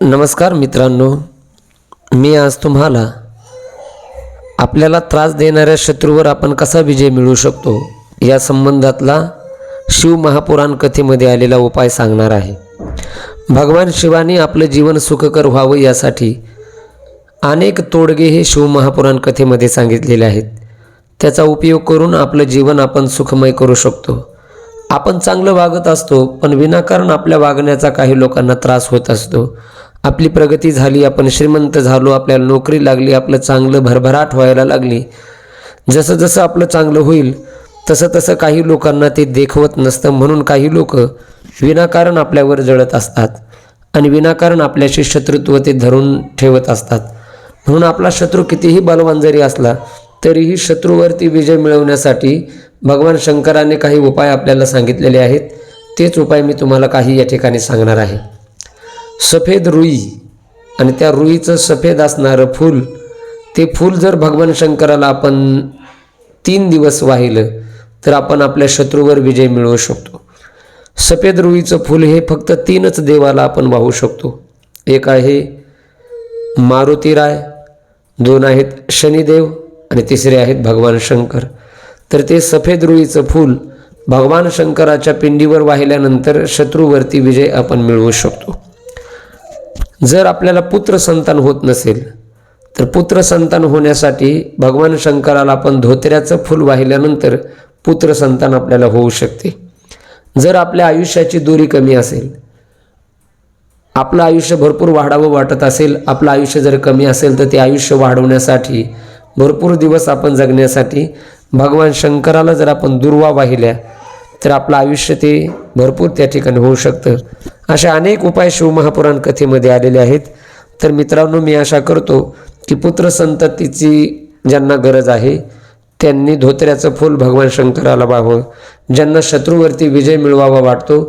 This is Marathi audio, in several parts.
नमस्कार मित्रांनो मी आज तुम्हाला आपल्याला त्रास देणाऱ्या शत्रूवर आपण कसा विजय मिळवू शकतो या संबंधातला शिव महापुराण कथेमध्ये आलेला उपाय सांगणार आहे. भगवान शिवाने आपलं जीवन सुखकर व्हावं यासाठी अनेक तोडगे हे शिव महापुराण कथेमध्ये सांगितलेले आहेत. त्याचा उपयोग करून आपलं जीवन आपण सुखमय करू शकतो. आपण चांगलं वागत असतो पण विनाकारण आपल्या वागण्याचा काही लोकांना त्रास होत असतो. आपली प्रगती झाली आपण श्रीमंत झालो आपल्याला नोकरी लागली आपलं चांगलं भरभराट व्हायला लागली. जसं जसं आपलं चांगलं होईल तसं तसं काही लोकांना ते देखवत नसतं म्हणून काही लोक विनाकारण आपल्यावर जळत असतात आणि विनाकारण आपल्याशी शत्रुत्व ते धरून ठेवत असतात. म्हणून आपला शत्रू कितीही बलवान जरी असला तरीही शत्रूवरती विजय मिळवण्यासाठी भगवान शंकराने काही उपाय आपल्याला सांगितलेले आहेत. तेच उपाय मी तुम्हाला काही या ठिकाणी सांगणार आहे. सफेद रुई. आणि त्या रुईचं सफेद असणारं फूल ते फूल जर भगवान शंकराला आपण तीन दिवस वाहिलं तर आपण आपल्या शत्रूवर विजय मिळवू शकतो. सफेद रुईचं फूल हे फक्त तीनच देवाला आपण वाहू शकतो. एक आहे मारुतीराय दोन आहेत शनिदेव आणि तिसरे आहेत भगवान शंकर. तर ते सफेद रुईचं फूल भगवान शंकराच्या पिंडीवर वाहिल्यानंतर शत्रूवरती विजय आपण मिळवू शकतो. जर आपल्याला पुत्र संतान होत नसेल तर पुत्र संतान होण्यासाठी भगवान शंकराला आपण धोत्र्याचं फूल वाहिल्यानंतर पुत्र संतान आपल्याला होऊ शकते. जर आपल्या आयुष्याची दोरी कमी असेल आपलं आयुष्य भरपूर वाढावं वाटत असेल आपलं आयुष्य जर कमी असेल तर ते आयुष्य वाढवण्यासाठी भरपूर दिवस आपण जगण्यासाठी भगवान शंकराला जर आपण दुर्वा वाहिल्या तर आपलं आयुष्य ते भरपूर त्या ठिकाणी होऊ शकतं. असे अनेक उपाय शिवमहापुराण कथेमध्ये आलेले आहेत. तर मित्रांनो मी आशा करतो की पुत्र संततीची ज्यांना गरज आहे त्यांनी धोत्र्याचं फूल भगवान शंकराला व्हावं ज्यांना शत्रूवरती विजय मिळवावा वाटतो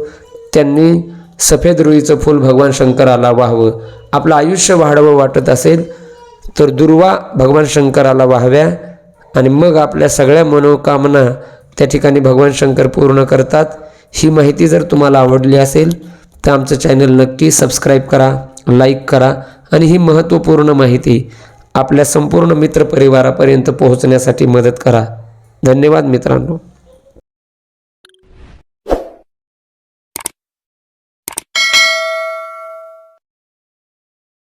त्यांनी सफेद रुईचं फूल भगवान शंकराला वाहावं. आपलं आयुष्य वाढावं वाटत असेल तर दुर्वा भगवान शंकराला वाहाव्या आणि मग आपल्या सगळ्या मनोकामना त्या ठिकाणी भगवान शंकर पूर्ण करतात. ही माहिती जर तुम्हाला आवडली असेल तर आमचं चॅनल नक्की सबस्क्राईब करा लाईक करा आणि ही महत्त्वपूर्ण माहिती आपल्या संपूर्ण मित्रपरिवारापर्यंत पोहोचण्यासाठी मदत करा. धन्यवाद मित्रांनो.